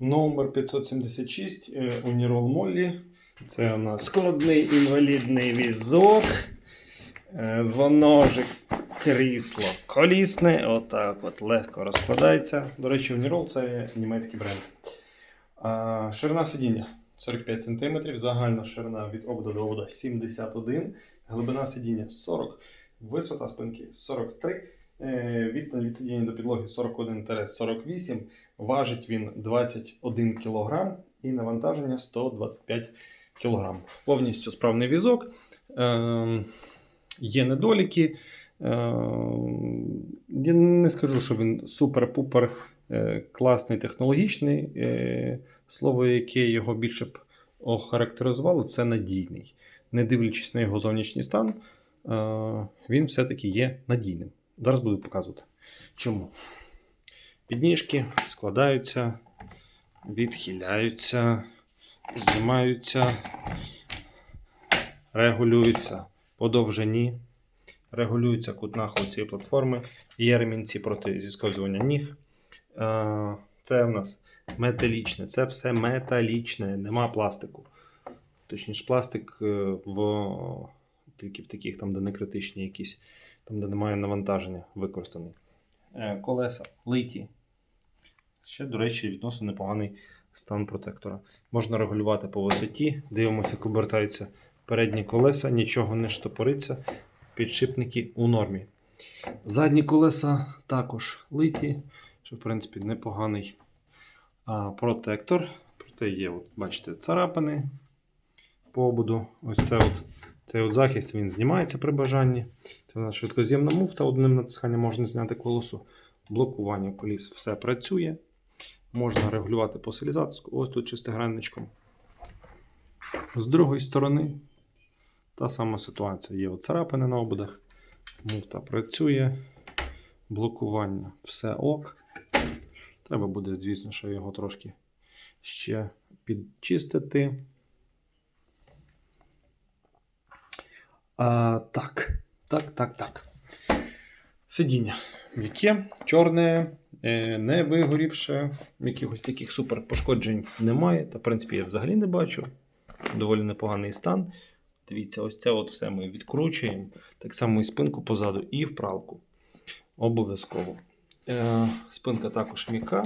Номер 576 е, Унірол Моллі. Це у нас складний інвалідний візок. Е, Воно ж крісло колісне, отак от легко розкладається. До речі, Унірол це німецький бренд. Ширина сидіння 45 см, загальна ширина від обода до обода 71 глибина сидіння 40, висота спинки 43, е, відстань від сидіння до підлоги 41-48, важить він 21 кг і навантаження 125 кг. Повністю справний візок. Е, є недоліки. Е, я не скажу, що він супер-пупер е, класний технологічний. Е, слово, яке його більше б охарактеризувало, це надійний. Не дивлячись на його зовнішній стан, е, він все-таки є надійним. Зараз буду показувати. Чому? Підніжки складаються, відхиляються, знімаються, регулюються по довжині, регулюється кут нахилу цієї платформи, є ремінці проти зісковзування ніг. Е, Це в нас металічне, це все металічне, нема пластику. Точніше, пластик е, в тільки в таких, там, де не критичні якісь, там, де немає навантаження, використаний. Е, Колеса литі. Ще, до речі, відносно непоганий стан протектора. Можна регулювати по висоті. Дивимося, як обертаються передні колеса, нічого не штопориться. Підшипники у нормі. Задні колеса також литі, що в принципі непоганий а, протектор. Проте є, от, бачите, царапини по ободу. Ось це от, цей от захист він знімається при бажанні. Це у нас швидкоз'ємна муфта, одним натисканням можна зняти колесо. Блокування коліс все працює. Можна регулювати по. Ось тут шестигранничком. З другої сторони та сама ситуація. Є от царапини на ободах. Муфта працює. Блокування все ок. Треба буде, звісно, що його трошки ще підчистити. А, так, так, так, так. Сидіння. М'яке, чорне, е, не вигорівше, якихось таких супер пошкоджень немає. Та, в принципі, я взагалі не бачу. Доволі непоганий стан. Дивіться, ось це от все ми відкручуємо. Так само і спинку позаду, і вправку. Обов'язково. Е, спинка також м'яка.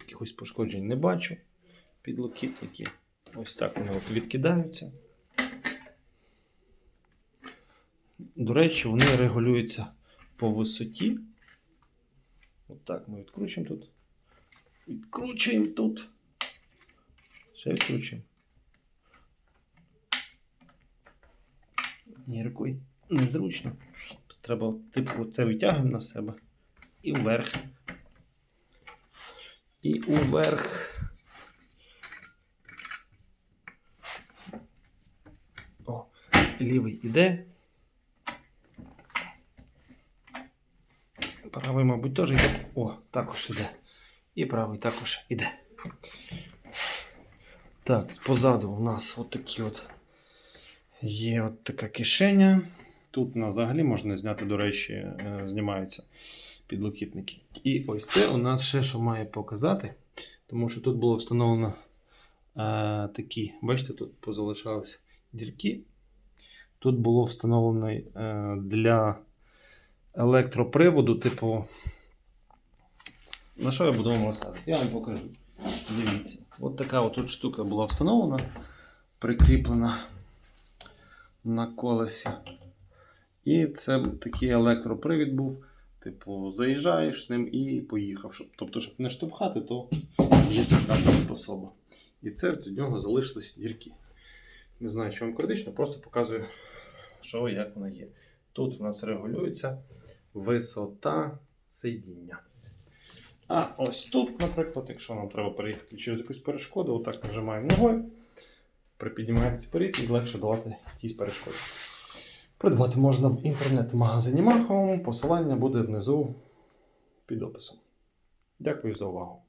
Якихось пошкоджень не бачу. Підлокітники. Ось так вони от відкидаються. До речі, вони регулюються по висоті. От так ми відкручуємо тут. Відкручуємо тут. Ще відкручуємо. Ні, рукою незручно. Тут треба, типу, це витягуємо на себе. І вверх. І уверх. О, лівий іде. Правий, мабуть, теж йде. О, також іде. І правий також іде. Так, позаду у нас от такі от є от така кишеня. Тут у нас взагалі можна зняти, до речі, е, знімаються підлокітники. І ось це у нас ще що має показати, тому що тут було встановлено е, такі, бачите, тут позалишались дірки. Тут було встановлено е, для електроприводу, типу. На що я буду вам розказувати? Я вам покажу. Дивіться, от така от штука була встановлена, прикріплена на колесі. І це такий електропривід був. Типу, заїжджаєш ним і поїхав. Щоб, тобто, щоб не штовхати, то є така приспособа. І це від нього залишились дірки. Не знаю, що вам критично, просто показую, що як воно є. Тут в нас регулюється висота сидіння. А ось тут, наприклад, якщо нам треба переїхати через якусь перешкоду, отак нажимаємо ногою, припіднімається вперед і легше долати якісь перешкоди. Придбати можна в інтернет-магазині Маховому. Посилання буде внизу під описом. Дякую за увагу.